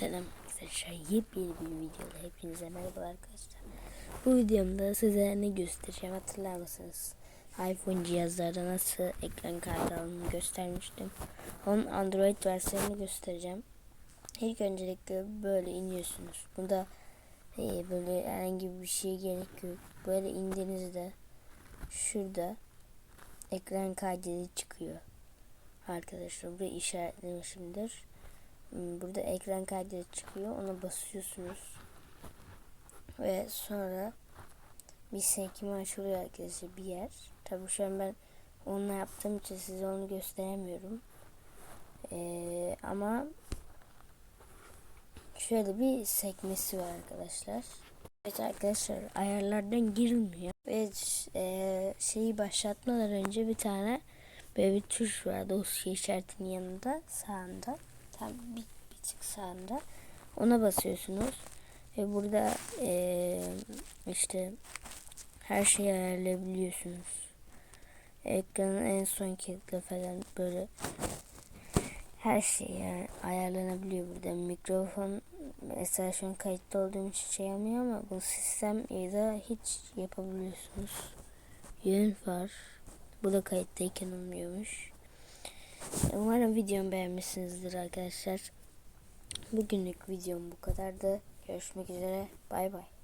Selam arkadaşlar. Yepyeni bir videoda hepinize merhaba arkadaşlar. Bu videomda size ne göstereceğim hatırlar mısınız? iPhone cihazlarda nasıl ekran kartı alındığını göstermiştim. Onun Android versiyonunu göstereceğim. İlk öncelikle böyle iniyorsunuz. Bunda e, böyle herhangi bir şey gerek yok. Böyle indiğinizde şurada ekran kaydı çıkıyor. Arkadaşlar burayı işaretlemişimdir. Hmm, Burada ekran kaydı çıkıyor. Ona basıyorsunuz. Ve sonra bir sekme açılıyor arkadaşlar bir yer. Tabii şu an ben onunla yaptığım için size onu gösteremiyorum. Ee, ama şöyle bir sekmesi var arkadaşlar. Evet arkadaşlar ayarlardan girilmiyor. Ve e, şeyi başlatmadan önce bir tane böyle bir tuş var. Dosya işaretinin yanında sağında. Tam bir, bir tık sağında. Ona basıyorsunuz. Ve burada e, işte her şeyi ayarlayabiliyorsunuz. Ekranın en son kilitle falan böyle her şey yani ayarlanabiliyor burada. Mikrofon mesela şu an kayıtlı olduğum için şey yapmıyor ama bu sistem ya da hiç yapabiliyorsunuz. Yön var. Bu da kayıttayken olmuyormuş. Umarım videomu beğenmişsinizdir arkadaşlar. Bugünlük videom bu kadardı. Görüşmek üzere. Bay bay.